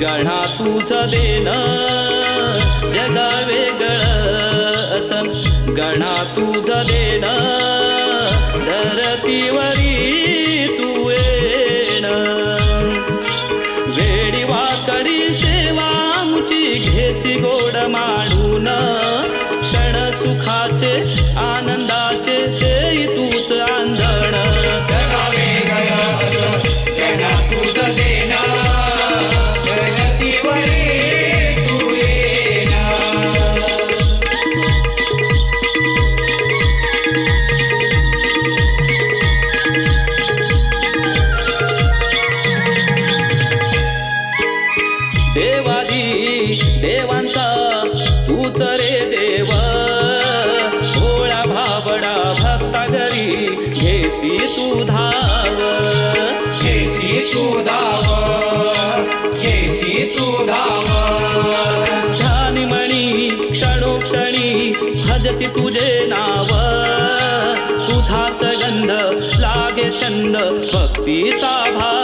गणा तुझं देन जगा वेगळं असं गणा तुझं देन धरतीवरी वेडी वाकडी सेवा आमची घेसी गोड माडून क्षण सुखाचे आनंदा देवांचा तूच रे देव. भोळा भाबडा भक्ता घरी घेसी तू धाव. घेसी तू धाव. घेसी तू धाव. ध्यानिमणी क्षणोक्षणी भजती तुझे नाव. तुझाच गंध लागे छंद भक्तीचा भाव.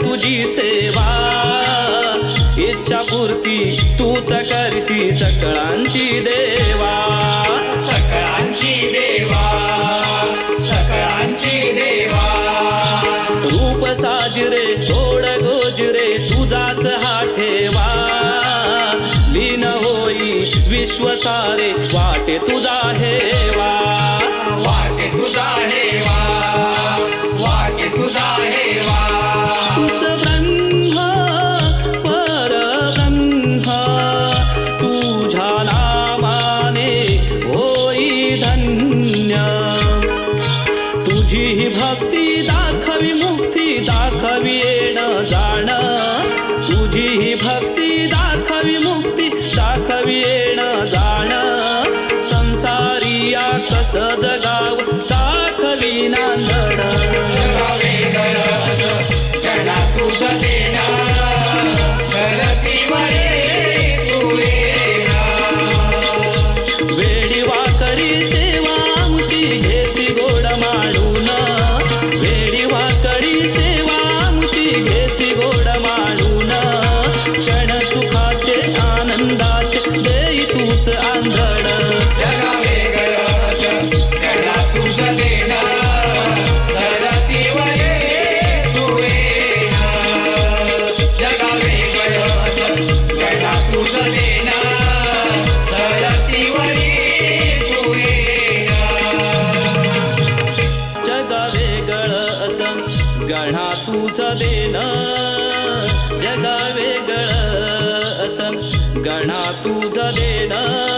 तुझी सेवा. इच्छा पूर्ती तूच करसी सकळांची देवा. सकळांची देवा. सकळांची देवा. रूप साजरे थोड गोजरे तुझाच हा ठेवा. लीन होई विश्व सारे वाटे तुझा हेवा. वाटे तुझा हेवा तुझी ही भक्ती दाखवी मुक्ती दाखवी येणं जाण. तुझी ही भक्ती दाखवी मुक्ती दाखवी येणं जाण. संसारिया कस जगाव? गणा तुझं देण. जगा वेगळं असं गणा तुझा देणं.